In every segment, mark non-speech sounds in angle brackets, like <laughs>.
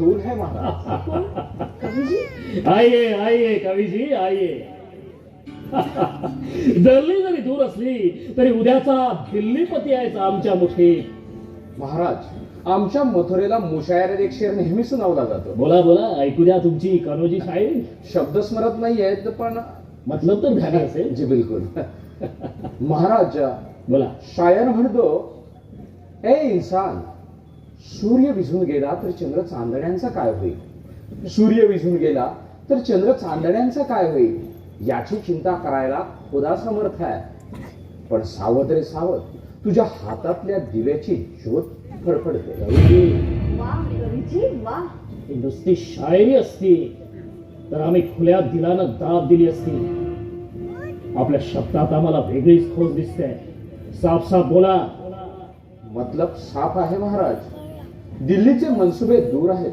दूर है महाराज कवीजी? आइए आइए कवी जी आइए। दिल्ली जरी दूर असली तरी उद्याचा दिल्लीपती यायचा आमच्या मुठीत महाराज आमच्या मथुरेला मुशायरेत एक शेर नेहमी सुनावला जातो. बोला बोला ऐकू द्या तुमची कनोजी शायरी. शब्द स्मरत नाहीयेत पण मतलब तर ध्यानी असेल. जी बिलकुल. महाराज बोला. शायर म्हणतो ए इन्सान सूर्य विझून गेला तर चंद्र चांदण्यांचा काय होईल? सूर्य विझून गेला तर चंद्र चांदण्यांचा काय होईल? याची चिंता करायला खुदा समर्थ आहे. पण सावध रे सावध तुझ्या हातातल्या दिव्याची ज्योत फडफडते. नुसती शायरी असती तर आम्ही खुल्या दिलानं दाब दिली असती. आपल्या शब्दात आम्हाला वेगळीच खोज दिसते. साफ साफ बोला. मतलब साफ आहे महाराज. दिल्लीचे मनसुबे दूर आहेत.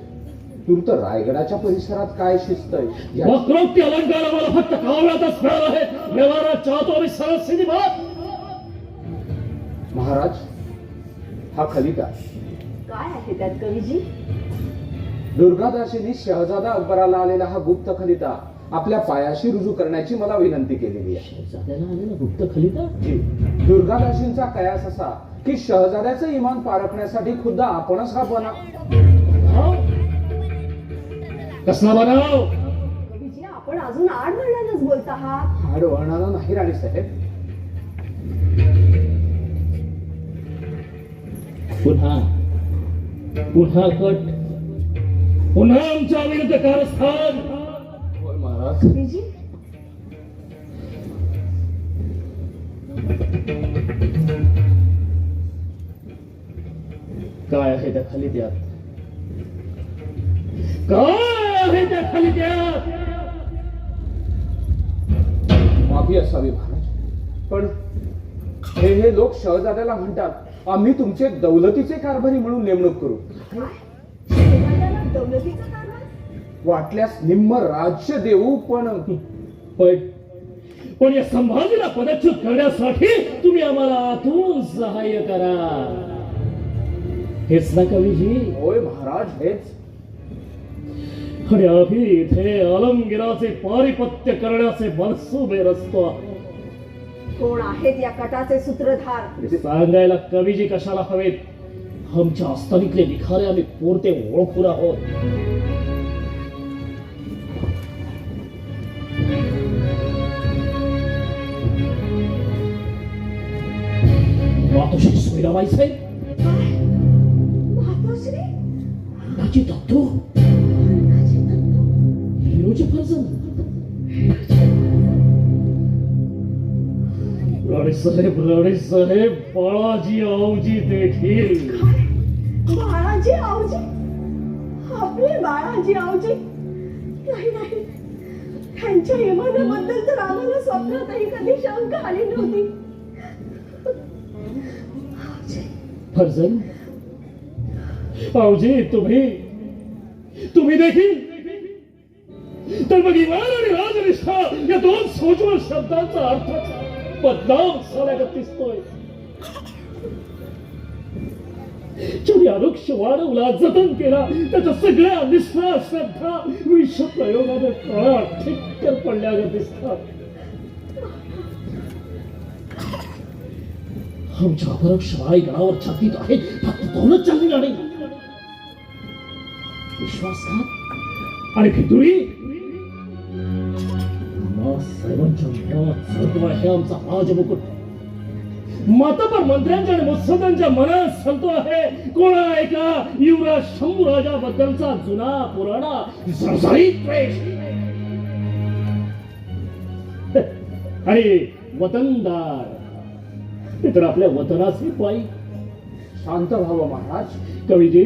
तूर्त रायगडाच्या परिसरात काय शिस्त आहे वक्रोक्ती अलंकार आम्हाला फक्त कावळ्यातच मिळाला आहे. व्यवहारात चाहतो आम्ही सरळ सिधी बात महाराज हा खलिता काय आहे त्यात कवीजी? दुर्गादासींनी शहजादा अकबराला आलेला हा गुप्त खलिता आपल्या पायाशी रुजू करण्याची मला विनंती केलेली आहे. दुर्गादासींचा कयास असा की शहजाद्याचं इमान पारखण्यासाठी खुद्द आपणच हा बना. हा? कसला बनाव कवीजी आपण अजून आठ महिन्यानच बोलत आहात हाड वळणारा नाही राणीसाहेब पुन्हा पुन्हा कट. पुन्हा आमच्या विरुद्ध कारस्थान कवीजी काय आहे त्या खाली त्यात? काय आहे त्या खाली त्यात? माफी असावी महाराज. पण हे हे लोक शहजाद्याला म्हणतात आम्ही तुमचे दौलतीचे कारभारी म्हणून नेमणूक करू. दौलतीचं वाटल्यास निम्म राज्य देऊ पण. पण पण या संभाजीला पदच्युत करण्यासाठी तुम्ही आम्हाला आतून सहाय्य करा. हेच ना कवीजी होय महाराज हेच. आणि आम्ही इथे अलमगिराचे पारिपत्य करण्याचे मनसुबे रचतो कोण आहेत या कटाचे सूत्रधार? सांगायला कवीजी कशाला हवेत? आमच्या अस्तनीतले निखारे आम्ही पोरते ओळखून आहोत. मातोश्री माझी दत्तू माझी दत्तू. हिरोचे फर्जन राणे साहेब राणे साहेब बाळाजी आवजी देखील बाळाजी आवजी आपले बाळाजी आवजी नाही नाही त्यांच्या इमानाबद्दल तर आम्हाला स्वप्नातही कधी शंका आली नव्हती फर्जन? आवजी तुम्ही तुम्ही देखील तर मग इमान आणि राजनिष्ठा या दोन सोज्वल शब्दांचा अर्थ बदनाम झाल्यागत दिसतोय. ज्याने अनुक्ष वाढवला जतन केला त्याच्या सगळ्या निष्ठा श्रद्धा विष प्रयोगाने काळा ठिक्कर पडल्यागत दिसतात. आमच्या अपरोक्ष शिवाय गडावर छातीत आहे. फक्त दोनच चांगली नाही विश्वासघात आणि फितुळी मनात चढतो आहे आमचा राजमुकुट. मंत्र्यांच्या आणि मुत्सदांच्या मनात सांगतो आहे. कोणा युवराज शंभूराजाबद्दलचा जुना पुराणा जळजळीत द्वेष <laughs> आणि वतनदार ते तर आपल्या वतनाचे पायी. शांत व्हावं महाराज. कवीजी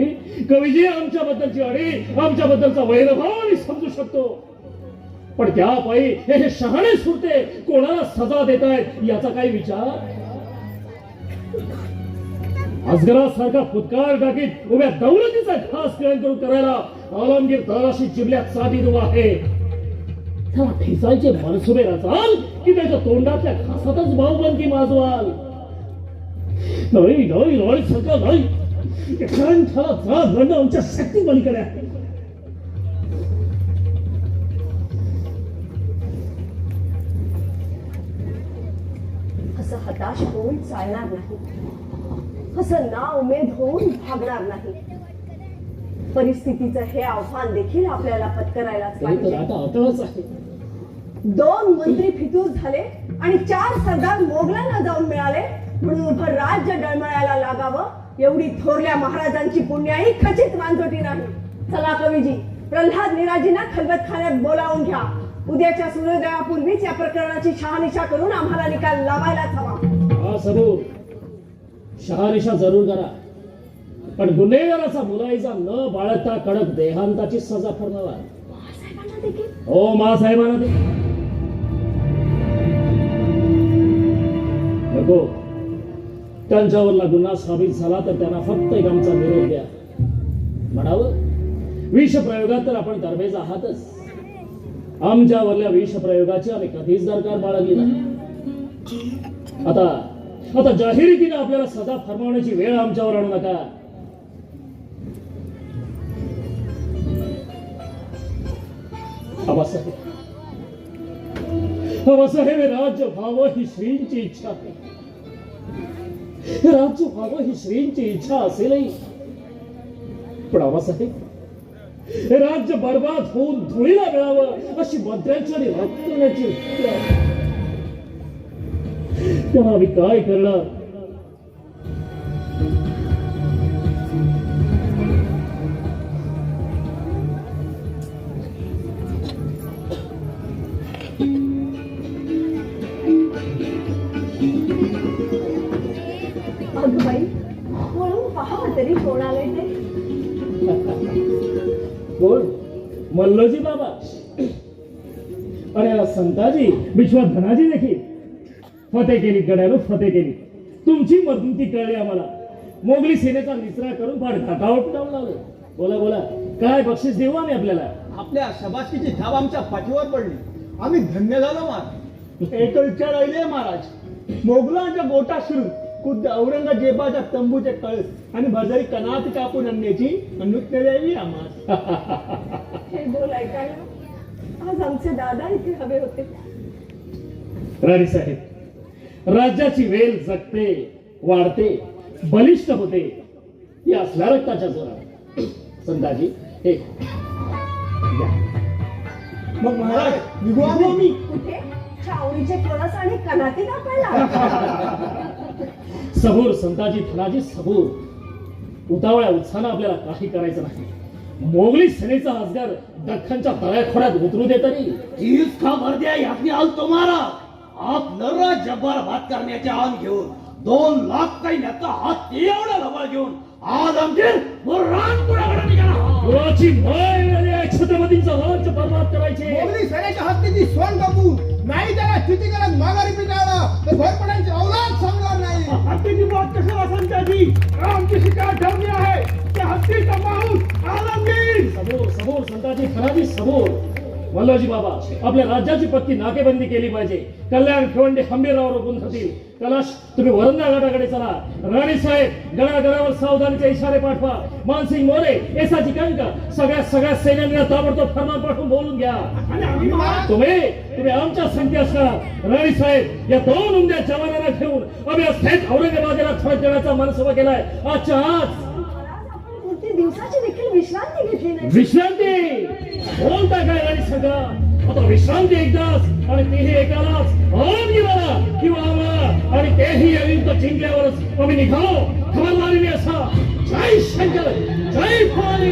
कवीजी आमच्याबद्दलची अडी आमच्याबद्दलचा वैरभाव आम्ही समजू शकतो. पण त्या पायी हे शहाणे सुरते कोणाला सजा देत आहेत याचा काही विचार? अजगरासारखा फुतकार टाकीत उभ्या दौलतीचा खास करून करायला आलमगीर तळाशी जिल्ह्यात साधी दुवा आहे. त्याला ठेचायचे मनसुबे रचाल की त्याच्या तोंडातल्या खासातच भाऊबंदी माजवाल? ढळी ढळी ढळी सगळं ढळी कारण त्रास लढणं आमच्या शक्ती पलीकडे असं हताश होऊन चालणार नाही. असं ना उमेद होऊन भागणार नाही. परिस्थितीचं हे आव्हान देखील आपल्याला पत्करायलाच पाहिजे. दोन मंत्री फितूर झाले आणि चार सरदार मोगलांना जाऊन मिळाले. म्हणून उभं राज्य डळमळायला लागावं. एवढी थोरल्या महाराजांची पुण्याई खचित मानजोटी नाही. चला कवीजी प्रल्हाद निराजींना खलबत खाण्यात बोलावून घ्या. उद्याच्या सूर्योदयापूर्वीच या प्रकरणाची शहानिशा करून आम्हाला निकाल लावायलाच हवा हा सबूर शहानिशा जरूर करा. पण गुन्हेगाराचा मुलाईचा न बाळगता कडक देहांताची सजा देखील? हो मासाहेबांना दे नको. त्यांच्यावरला गुन्हा साबित झाला तर त्यांना फक्त एक आमचा निरोप द्या. म्हणावं? विष प्रयोगात तर आपण दरवेज आहातच. आमच्यावरल्या विष प्रयोगाची आम्ही कधीच दरकार बाळगली नाही. आता आता जाहिरीतीने आपल्याला सदा फरमावण्याची वेळ आमच्यावर आणू नका. आबासाहेब राज्य व्हावं ही श्रींची इच्छा राज्य व्हावं ही श्रींची इच्छा असेलही. पण आबासाहेब हे राज्य बर्बाद होऊन धुळीला मिळावं अशी मंत्र्यांची आणि राजकारणाची त्याला आम्ही काय करणार बाई. वळून पहावं तरी कोण आलंय ते कोण? मल्लोजी बाबा. अरे संताजी विश्वात धनाजी देखील. फते केली गड्यानं फते केली. तुमची मजबूती कळली आम्हाला. मोगली सेनेचा निचरा करून फार घाटावर पिटावून लावलं. बोला बोला. काय बक्षीस देऊ आम्ही आपल्याला? आपल्या शबासकीची थाप आमच्या पाठीवर पडली. आम्ही धन्य झालो महाराज. एक विचार राहिले महाराज. मोगलांच्या गोटा सुरू. खुद्द औरंगजेबाच्या तंबूचे कळस आणि भजारी कनात कापून आणण्याची अनुज्ञा द्यावी आम्हाला हे बोल ऐकायला? आज आमचे दादा इथे हवे होते. राणी साहेब राज्याची वेल जगते वाढते बलिष्ठ होते ही असल्या रक्ताच्या जोरात. संताजी हे. मग महाराज निघू आम्ही कुठे? चावडीचे कळस आणि कनाती कापायला <laughs> सबूर संताजी धनाजी सबूर उतावळ्या उत्साहानं आपल्याला काही करायचं नाही. मोगली सेनेचा अजगर दख्खनच्या तळ्याखोऱ्यात उतरू दे तरी. इसका भरद्या यातनी आल तुम्हाला. आप नर्रा जब्बार बात करण्याचे आन घेऊन दोन लाख हात एवढा लवळ घेऊन आज आमचे रान कुणाकडे निघाला. कुणाची माय आणि या छत्रपतींचा राज्य बर्बाद करायचे. मोगली सैन्याच्या हत्तीची सोन कापू नाही त्याला स्थिती करत माघारी पिटाळला तर अवलाद सांगणार हत्तीची बात कशाला संताजी आमची शिकार ठरली आहे. त्या हत्तीचा माणूस आनंदी. समोर समोर संताजी खराजी समोर. वल्लभजी बाबा आपल्या राज्याची पक्की नाकेबंदी केली पाहिजे. कल्याण खिवंडे हंबीरावर रोखून धरतील कलाश तुम्ही वरंदा घाटाकडे चला. राणी साहेब गडागडावर सावधानीचे इशारे पाठवा. मानसिंग मोरे एसाची कंक सगळ्या सगळ्या सैन्यांना ताबडतोब फरमान पाठवून बोलून घ्या. तुम्ही तुम्ही आमच्या संख्या असणार. राणी साहेब या दोन उमद्या जवानांना घेऊन आम्ही थेट औरंगाबादेला थोडा देण्याचा मनसुबा केलाय. आजच्या आज दिवसाची देखील विश्रांती घेतली विश्रांती! बोलता काय आणि सगळं आता विश्रांती एकदाच आणि तेही एकालाच आमगिराला किंवा आम्हाला आणि तेही अविंत जिंकल्यावरच आम्ही निघालो खबरदारीने असा जय शंकर जय भवानी